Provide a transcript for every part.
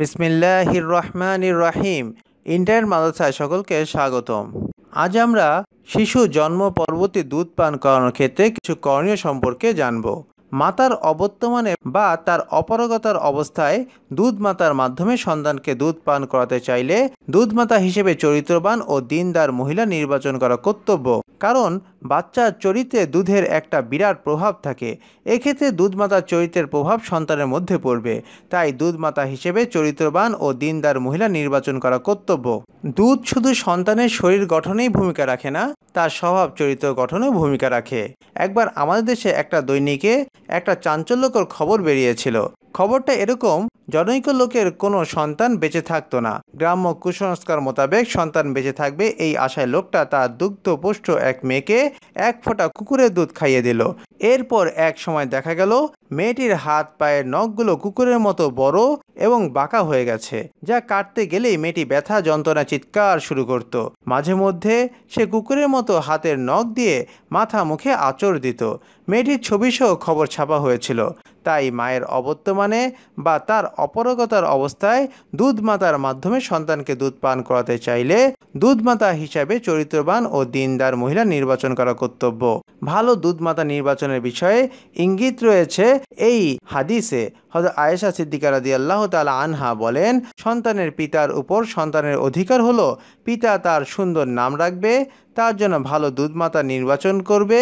বিসমিল্লাহির রহমানির রহিম ইন্টারনেট মাদ্রাসায় সকলকে স্বাগতম। আজ আমরা শিশু জন্ম পরবর্তী দুধ পান করানোর ক্ষেত্রে কিছু করণীয় সম্পর্কে জানব। মাতার অবর্তমানে বা তার অপারগতার অবস্থায় দুধ মাতার মাধ্যমে সন্তানকে দুধ পান করাতে চাইলে দুধ মাতা হিসেবে চরিত্রবান ও দিনদার মহিলা নির্বাচন করা কর্তব্য। কারণ বাচ্চার চরিত্রে দুধের একটা বিরাট প্রভাব থাকে। এক্ষেত্রে দুধমাতার চরিত্রের প্রভাব সন্তানের মধ্যে পড়বে। তাই দুধমাতা হিসেবে চরিত্রবান ও দিনদার মহিলা নির্বাচন করা কর্তব্য। দুধ শুধু সন্তানের শরীর গঠনেই ভূমিকা রাখে না, তার স্বভাব চরিত্র গঠনেও ভূমিকা রাখে। একবার আমাদের দেশে একটা দৈনিকে একটা চাঞ্চল্যকর খবর বেরিয়েছিল। খবরটা এরকম, জনৈক লোকের কোনো সন্তান বেঁচে থাকতো না। গ্রাম্য কুসংস্কার মোতাবেক সন্তান বেঁচে থাকবে এই আশায় লোকটা তার দুগ্ধপুষ্ট এক মেয়েকে এক ফোঁটা কুকুরের দুধ খাইয়ে দিল। এরপর এক সময় দেখা গেল, মেয়েটির হাত পায়ের নখগুলো কুকুরের মতো বড় এবং বাঁকা হয়ে গেছে, যা কাটতে গেলেই মেয়েটি ব্যথা, যন্ত্রণা, চিৎকার শুরু করত। মাঝে মধ্যে সে কুকুরের মতো হাতের নখ দিয়ে মাথা মুখে আচর দিত। মেয়েটির ছবিসহ খবর ছাপা হয়েছিল। তাই মায়ের অবর্তমানে বা তার অপরগতার অবস্থায় দুধ মাতার মাধ্যমে সন্তানকে দুধ পান করাতে চাইলে দুধমাতা হিসাবে চরিত্রবান ও দিনদার মহিলা নির্বাচন করা কর্তব্য। ভালো দুধমাতা নির্বাচনের বিষয়ে ইঙ্গিত রয়েছে এই হাদিসে। হজরত আয়েশা সিদ্দিকা রাদি আল্লাহ তালা আনহা বলেন, সন্তানের পিতার উপর সন্তানের অধিকার হলো, পিতা তার সুন্দর নাম রাখবে, তার জন্য ভালো দুধমাতা নির্বাচন করবে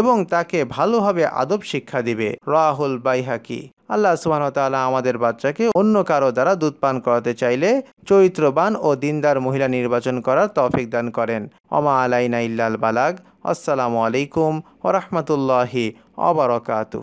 এবং তাকে ভালোভাবে আদব শিক্ষা দিবে। রাহুল বাইহাকি। আল্লাহ সুবাহ তালা আমাদের বাচ্চাকে অন্য কারও দ্বারা দুধ পান করাতে চাইলে চরিত্রবান ও দিনদার মহিলা নির্বাচন করার তফিক দান করেন। অমা আলাইনা ইল্লাল বালাগ। আসসালামু আলাইকুম ওরহমতুল্লাহি অবরকাতু